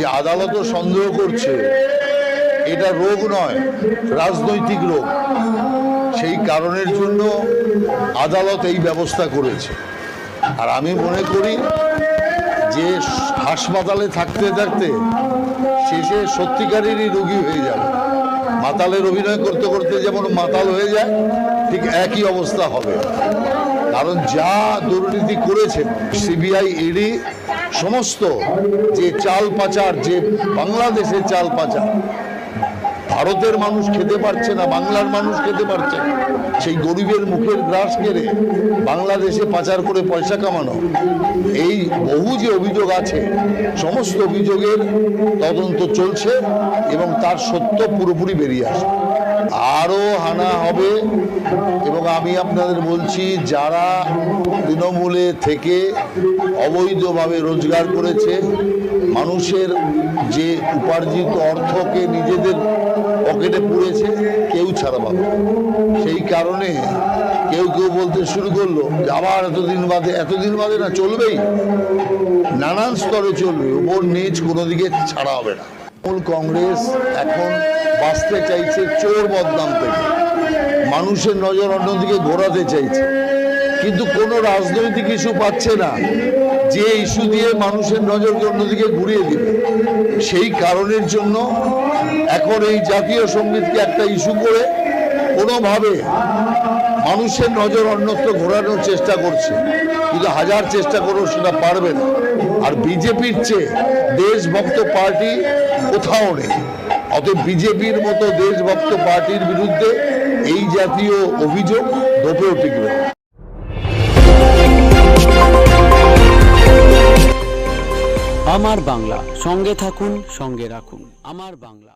যে আদালতও সন্দেহ করছে, এটা রোগ নয়, রাজনৈতিক রোগ। সেই কারণের জন্য আদালত এই ব্যবস্থা করেছে। আর আমি মনে করি যে হাসপাতালে থাকতে থাকতে শেষে সত্যিকারেরই রোগী হয়ে যাবে। মাতালের অভিনয় করতে করতে যেমন মাতাল হয়ে যায়, ঠিক একই অবস্থা হবে। কারণ যা দুর্নীতি করেছে সিবিআই ইডি সমস্ত যে চাল পাচার, যে বাংলাদেশের চাল পাচার ভারতের মানুষ খেতে পারছে না, বাংলার মানুষ খেতে পারছে। সেই গরিবের মুখের গ্রাস কেড়ে বাংলাদেশে পাচার করে পয়সা কামানো, এই বহু যে অভিযোগ আছে, সমস্ত অভিযোগের তদন্ত চলছে এবং তার সত্য পুরোপুরি বেরিয়ে আসে আরও হবে এবং আমি আপনাদের বলছি, যারা তৃণমূলে থেকে অবৈধভাবে রোজগার করেছে, মানুষের যে উপার্জিত অর্থকে নিজেদের পকেটে পুড়েছে কেউ ছাড়া পাবে সেই কারণে কেউ কেউ বলতে শুরু করল যে, আবার এতদিন বাদে এতদিন বাদে না, চলবেই। নানান স্তরে চলবে, ওপর নিচ কোনো দিকে ছাড়া হবে না। তৃণমূল কংগ্রেস এখন বাঁচতে চাইছে চোর বদনাম থেকে। মানুষের নজর অন্যদিকে ঘোরাতে চাইছে। কিন্তু কোনো রাজনৈতিক ইস্যু পাচ্ছে না। যে ইস্যু দিয়ে মানুষের নজরকে অন্যদিকে ঘুরিয়ে দিবে। সেই কারণের জন্য এখন এই জাতীয় সঙ্গীতকে একটা ইস্যু করে কোনোভাবে মানুষের নজর অন্যত্র ঘোরানোর চেষ্টা করছে। কিন্তু হাজার চেষ্টা করেও সেটা পারবে না। আর বিজেপির চেয়ে দেশভক্ত পার্টি কোথাও নেই। অতএব বিজেপির মতো দেশভক্ত পার্টির বিরুদ্ধে এই জাতীয় অভিযোগ দোপেও টিকবে। আমার বাংলা সঙ্গে থাকুন সঙ্গে রাখুন আমার বাংলা